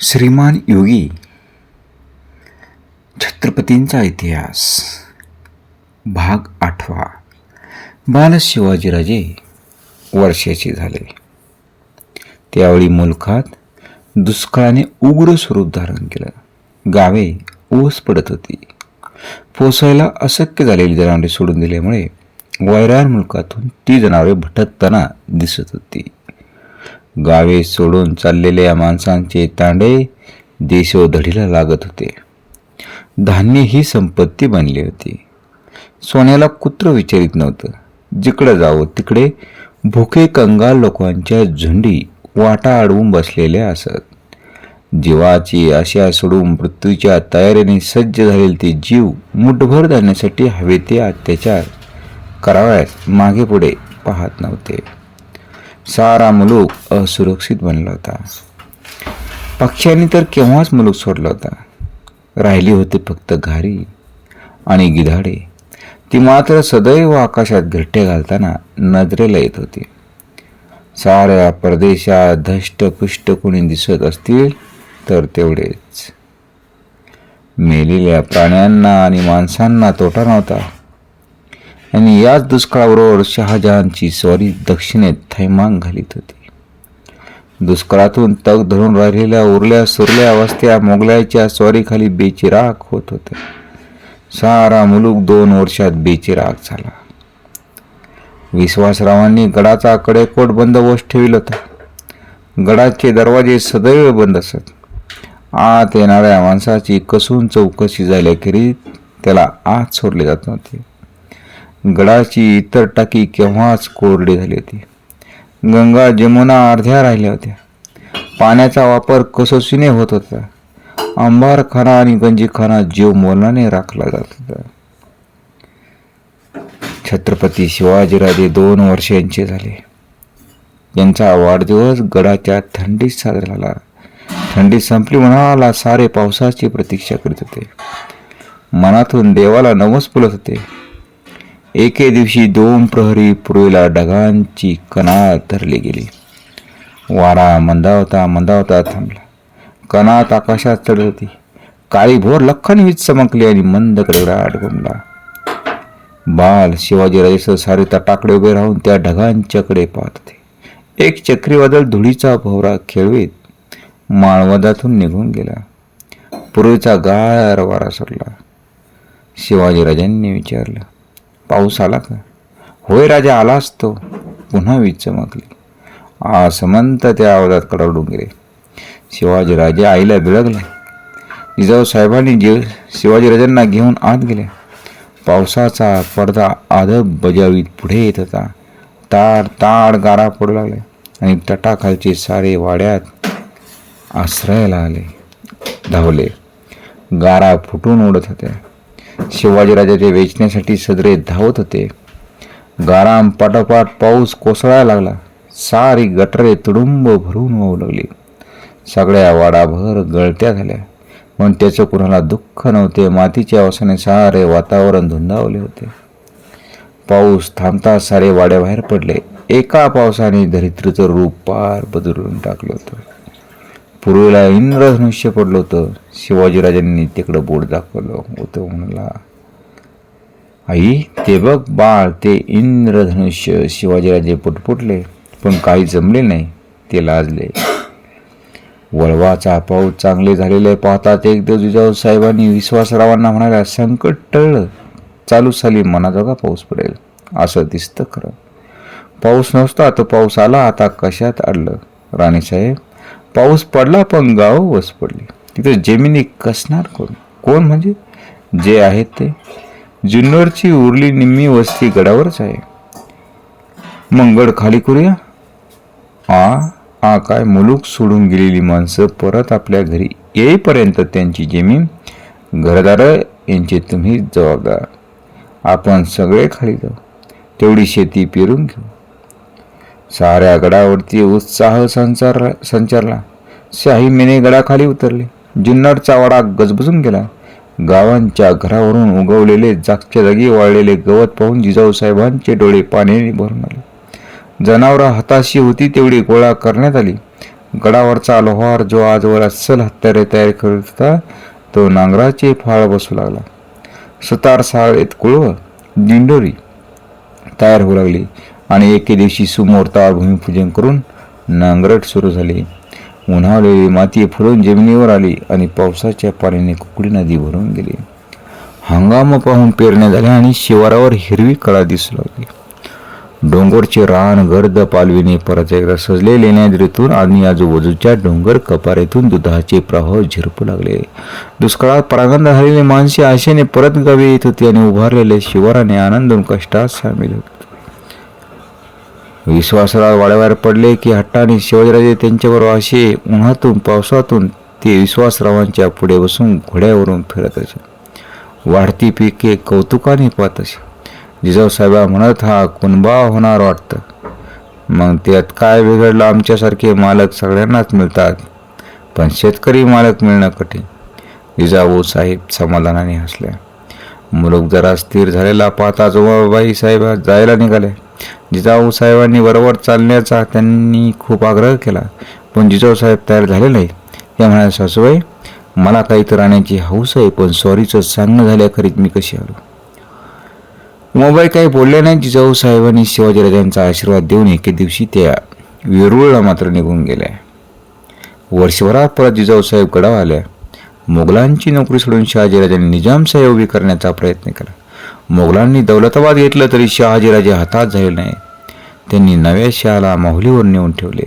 श्रीमान योगी छत्रपतींचा इतिहास भाग आठवा. बाल शिवाजीराजे वर्षाचे झाले. त्यावेळी मुलखात दुष्काळाने उग्र स्वरूप धारण केलं. गावे ओस पडत होती. पोसायला अशक्य झालेली जनावरे सोडून दिल्यामुळे वैराण मुलकातून ती जनावरे भटकताना दिसत होती. गावे सोडून चाललेल्या माणसांचे तांडे देशोधडीला लागत होते. धान्य ही संपत्ती बनली होती. सोन्याला कुत्र विचारित नव्हतं. जिकडं जावं तिकडे भुके कंगाल लोकांच्या झुंडी वाटा अडवून बसलेल्या असत. जीवाची आशा सोडून मृत्यूच्या तयारीने सज्ज झालेले ते जीव मुठभर धान्यासाठी हवे ते अत्याचार करावयास मागे पुढे पाहत नव्हते. सारा मुलूक असुरक्षित बनला होता. पक्ष्यांनी तर केव्हाच मुलूक सोडला होता. राहिली होती फक्त घारी आणि गिधाडे. ती मात्र सदैव आकाशात घरटे घालताना नजरेला येत होती. साऱ्या परदेशात धष्टपुष्ट कोणी दिसत असतील तर तेवढेच. मेलेल्या प्राण्यांना आणि माणसांना तोटा नव्हता. आणि याच दुष्काळाबरोबर शहाजहानची स्वारी दक्षिणेत थैमांग घालीत होती. दुष्काळातून तग धरून राहिलेल्या उरल्या सुरल्या अवस्थ्या मोगलायच्या स्वारीखाली बेचिराग होत होत्या सारा मुलूक दोन वर्षात बेचिराग झाला. विश्वासरावांनी गडाचा कडेकोट बंदोबस्त ठेविला होता. गडाचे दरवाजे सदैव बंद असत. आत येणाऱ्या माणसाची कसून चौकशी झाल्याखेरीज त्याला आत सोडले जात नव्हते. गडाची इतर टाकी केव्हाच कोरडी झाली होती. गंगा जमुना अर्ध्या राहिल्या होत्या. पाण्याचा वापर कसोशीने होत होता. अंबारखाना आणि गंजीखाना जीव मोलाने राखला जात होता. छत्रपती शिवाजीराजे दोन वर्षांचे झाले. यांचा वाढदिवस गडाच्या थंडीत साजरा झाला. थंडी संपली म्हणाला सारे पावसाची प्रतीक्षा करीत होते. मनातून देवाला नवस फुलत होते. एके दिवशी दोन प्रहरी पूर्वीला ढगांची कणात धरली गेली. वारा मंदावता मंदावता थांबला. कणात आकाशात चढत होती. काळी भोर लखन वीज चमकली आणि मंद कडकडाट घुमला. बाल शिवाजीराजेसह सारे तटाकडे उभे राहून त्या ढगांच्याकडे पाहत होते. एक चक्रीवादळ धुळीचा भोवरा खेळवीत माळवदातून निघून गेला. पूर्वीचा गार वारा सोडला शिवाजीराजांनी विचारलं पाऊस आला का होय राजा आलाच तो. पुन्हा वीज चमकली. आसमंत त्या आवाजात कडवडून गेले. शिवाजीराजे आईला बिळगला. जिजाऊ साहेबांनी जे शिवाजीराजांना घेऊन आत गेले. पावसाचा पडदा आदब बजावीत पुढे येत होता. ताड ताड गारा पडू लागले आणि तटाखालचे सारे वाड्यात आश्रयाला आले धावले. गारा फुटून उडत होत्या. शिवाजीराजाचे वेचण्यासाठी सदरे धावत होते. गाराम पाठोपाठ पाऊस कोसळायला लागला. सारी गटरे तुडुंब भरून वाहू लागली सगळ्या वाडाभर गळत्या झाल्या. पण त्याचं कुणाला दुःख नव्हते मातीच्या वासाने सारे वातावरण धुंदावले होते. पाऊस थांबता सारे वाड्याबाहेर पडले. एका पावसाने धरित्रीचं रूप पार बदलून टाकलं होतं. पूर्वेला इंद्रधनुष्य पडलं होतं. शिवाजीराजांनी तिकडं बोट दाखवलं. होतं म्हणाला आई ते बघ बाळ ते इंद्रधनुष्य शिवाजीराजे पुटपुटले पण काही जमले नाही ते लाजले. वळवाचा पाऊस चांगले झालेले पाहतात एकदा दिवस जिजाऊ साहेबांनी विश्वासरावांना म्हणाल्या संकट टळलं चालू साली मनाजोगा पाऊस पडेल असं दिसतं खरं. पाऊस नसता तो पाऊस आला आता कशात अडलं राणीसाहेब पाऊस पडला पण गाव वस पडली. तिथे जमिनी कसणार कोण? कोण म्हणजे? जे आहेत ते. जुन्नरची उरली निम्मी वस्ती गडावरच आहे. मंगळ खाली करूया? आ आ काय मुलूक सोडून गेलेली माणसं परत आपल्या घरी येईपर्यंत त्यांची जमीन घरदार यांचे तुम्ही जबाबदार. आपण सगळे खाली जाऊ. तेवढी शेती पेरून घेऊ. साऱ्या गडावरती उत्साह संचार संचारला. शाही मेने गडाखाली उतरले. जुन्नरचा वाडा गजबजून गेला. गावांच्या घरावरून उगवलेले जागच्या जागी वाळलेले गवत पाहून जिजाऊ साहेबांचे डोळे पाण्याने भरून आले. जनावरं हाताशी होती तेवढी गोळा करण्यात आली. गडावरचा लोहार जो आजवर अस्सल हत्यारे तयार करत होता तो नांगराचे फाळ बसू लागला. सुतार साळेत कुळव दिंडोरी तयार होऊ लागली. आणि एके दिवशी सुमुहूर्तावर भूमिपूजन करून नांगरट सुरू झाली. उन्हावलेली माती फुलून जमिनीवर आली आणि पावसाच्या पाण्याने कुकडी नदी भरून गेली. हंगाम पाहून पेरण्या झाल्या आणि शिवारावर हिरवी कळा दिसू लागली. डोंगरचे रान गर्द पालवीने परत एकदा सजले लेण्याद्रीतून आणि आजूबाजूच्या डोंगर कपारीतून दुधाचे प्रवाह झिरपू लागले. दुष्काळात परागंद झालेली माणसे आशेने परत गावी येत होती आणि उभारलेले शिवाराने आनंदून कष्टात सामील होते. विश्वासराव वाड्यावर पडले की हट्टाने शिवाजीराजे त्यांच्याबरोबर असे उन्हातून पावसातून ते विश्वासरावांच्या पुढे बसून घोड्यावरून फिरत असे. वाढती पिके कौतुकाने पाहत असे. जिजाऊसाहेबा म्हणत हा कुणबा होणार वाटतं? मग त्यात काय बिघडलं? आमच्यासारखे मालक सगळ्यांनाच मिळतात पण शेतकरी मालक मिळणं कठीण. जिजाऊ साहेब समाधानाने हसल्या मुलूक जरा स्थिर झालेला पाहता जोबाबाई साहेब जायला निघाले. जिजाऊ साहेबांनी बरोबर चालण्याचा त्यांनी खूप आग्रह केला. पण जिजाऊ साहेब तयार झाले नाही. त्या म्हणाल्या सासूबाई मला काही तर आणण्याची हौस आहे पण सॉरीचं सांगणं झाल्याखरीत मी कशी आलो? मोबाईल काही बोलले नाही. जिजाऊ साहेबांनी शिवाजीराजांचा आशीर्वाद देऊन एके दिवशी त्या वेरूळला मात्र निघून गेल्या. वर्षभरात परत जिजाऊ साहेब गडावर आल्या. मुघलांची नोकरी सोडून शहाजीराजांनी निजामसाहेब उभी करण्याचा प्रयत्न केला. मोगलांनी दौलताबाद घेतलं तरी शहाजीराजे हातात झाले नाही. त्यांनी नव्या शहाला माहुलीवर नेऊन ठेवले.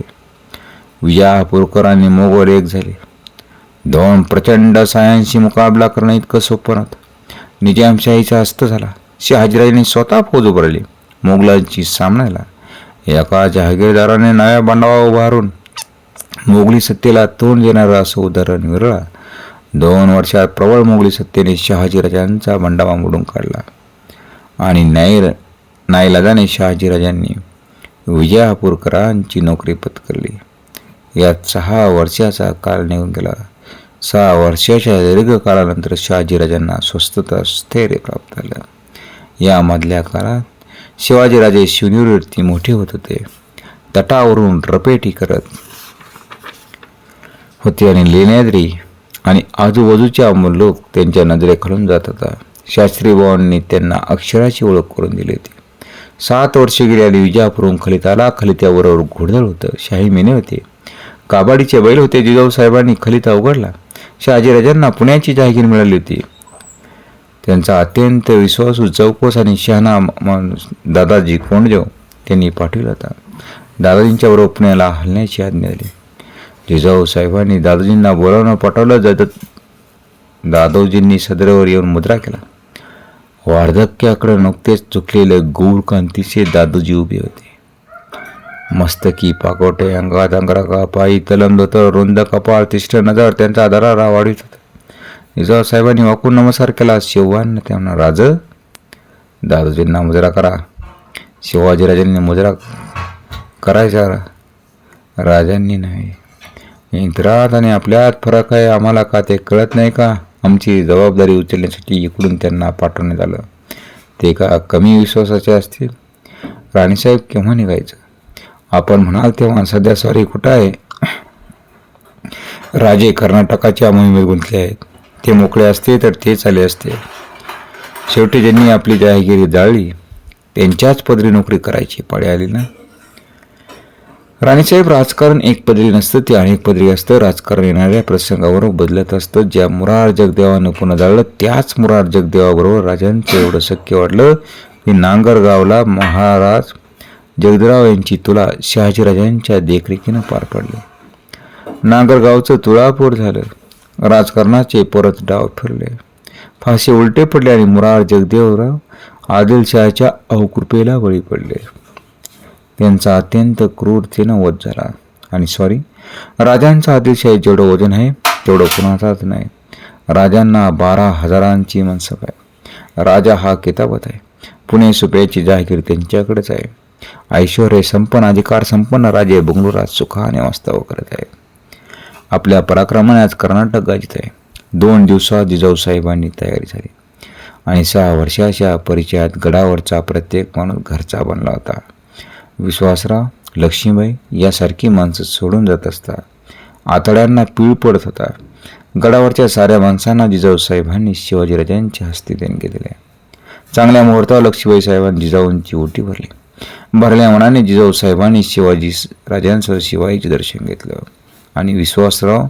विजापूरकरांनी मोगल एक झाले. दोन प्रचंड सायांशी मुकाबला करणं इतकं सोपं नव्हतं. निजामशाहीचा हस्त झाला. शहाजीराजेने स्वतः फौज उभारली. मोगलांची सामन्याला एका जहागीरदाराने नव्या बंडावा उभारून मोगली सत्तेला तोंड देणारं असं उदाहरण विरळा. दोन वर्षात प्रबळ मोगली सत्तेने शहाजीराजांचा बंडावा मोडून काढला. आणि न्याय नाईलाजाने शहाजीराजांनी विजयापूरकरांची नोकरी पत्करली. यात सहा वर्षाचा काळ निघून गेला. सहा वर्षाच्या दीर्घकाळानंतर शहाजीराजांना स्वस्थता स्थैर्य प्राप्त झालं. यामधल्या काळात शिवाजीराजे शिवनिवृत्ती मोठे होत होते. तटावरून रपेटी करत होते आणि लेण्याद्री आणि आजूबाजूच्या लोक त्यांच्या नजरेखालून जात होता. शास्त्री भावांनी त्यांना अक्षराची ओळख करून दिली होती. सात वर्षे गेली आली विजापूरहून खलिताला खलित्याबरोबर घोडदळ होतं. शाही मेने होते. काबाडीचे बैल होते. जिजाऊसाहेबांनी खलिता उघडला. शहाजीराजांना पुण्याची जाहीर मिळाली होती. त्यांचा अत्यंत विश्वासू चौकस आणि शहाणा माणूस दादाजी कोंडदेव त्यांनी पाठविला होता. दादाजींच्या बरोबर पुण्याला हलण्याची आज्ञा दिली. जिजाऊ साहेबांनी दादाजींना बोलावणं पाठवलं जात दादोजींनी सदरेवर येऊन मुद्रा केला. वार्धक्याकडे नुकतेच चुकलेले गौरकांतीचे दादोजी उभे होते. मस्तकी पाकोटे अंगात अंगराका पायी तलंद तर रुंद कपाळ तिष्ठ नजर त्यांचा दरारा वाढीत होता. निजाव साहेबांनी वाकून नमस्कार केला. शिवांना त्यांना राज दादोजींना मुजरा करा. शिवाजीराजांनी मुजरा करायचा राजांनी नाही. इंद्रात आणि आपल्यात फरक आहे. आम्हाला का ते कळत नाही का? आमची जबाबदारी उचलण्यासाठी इकडून त्यांना पाठवण्यात आलं. ते का कमी विश्वासाचे असतील. राणीसाहेब केव्हा निघायचं? आपण म्हणाल तेव्हा सध्या सॉरी कुठं आहे? राजे कर्नाटकाच्या मोहिमेत गुंतले आहेत. ते मोकळे असते तर ते आले असते. शेवटी ज्यांनी आपली जहागिरी जाळली त्यांच्याच पदरी नोकरी करायची पाळी आली ना? राणीसाहेब राजकारण एक पदरी नसतं ते अनेक पदरी असतं. राजकारण येणाऱ्या प्रसंगावर बदलत असतं. ज्या मुरार जगदेवानं पुन्हा जाळलं त्याच मुरार जगदेवाबरोबर राजांचं एवढं शक्य वाटलं की नांगरगावला महाराज जगदराव यांची तुला शहाजीराजांच्या देखरेखीनं पार पडली. नांगरगावचं तुळापूर झालं. राजकारणाचे परत डाव फिरले फाशी उलटे पडले आणि मुरार जगदेवराव आदिलशहाच्या अवकृपेला बळी पडले. त्यांचा अत्यंत क्रूरतेनं वध झाला. आणि सॉरी राजांचा आदिलशाही जेवढं वजन आहे तेवढं कुणाचाच नाही. राजांना बारा हजारांची मनसब आहे. राजा हा किताबत आहे. पुणे सुप्याची जहागीर त्यांच्याकडेच आहे. ऐश्वर संपन्न अधिकार संपन्न राजे बंगळुरात सुखाने वास्तव करत आहे. आपल्या पराक्रमाने आज कर्नाटक गाजित आहे. दोन दिवसात जिजाऊ साहेबांनी तयारी झाली. आणि सहा वर्षाच्या परिचयात गडावरचा प्रत्येक माणूस घरचा बनला होता. विश्वासराव लक्ष्मीबाई यासारखी माणसं सोडून जात असतात. आतड्यांना पीळ पडत होता गडावरच्या साऱ्या माणसांना जिजाऊ साहेबांनी शिवाजीराजांच्या हस्ते देणगी दिले चांगल्या मुहूर्तावर लक्ष्मीबाई साहेबांनी जिजाऊंची ओटी भरली. भरल्या मनाने जिजाऊ साहेबांनी शिवाजी राजांसह शिवाजीचे दर्शन घेतलं. आणि विश्वासराव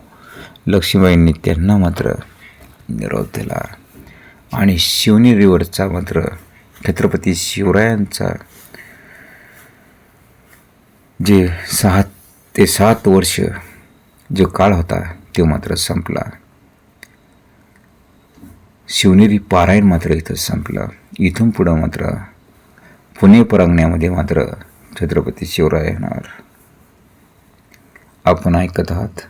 लक्ष्मीबाईंनी त्यांना मात्र निरोप दिला. आणि शिवनी मात्र छत्रपती शिवरायांचा जे सहा ते सात वर्ष जो काळ होता तो मात्र संपला. शिवनेरी पारायण मात्र इथं संपलं. इथून पुढं मात्र पुणे परांगण्यामध्ये मात्र छत्रपती शिवराय येणार. आपण ऐकत आहात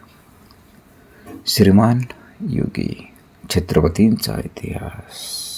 श्रीमान योगी छत्रपतींचा इतिहास.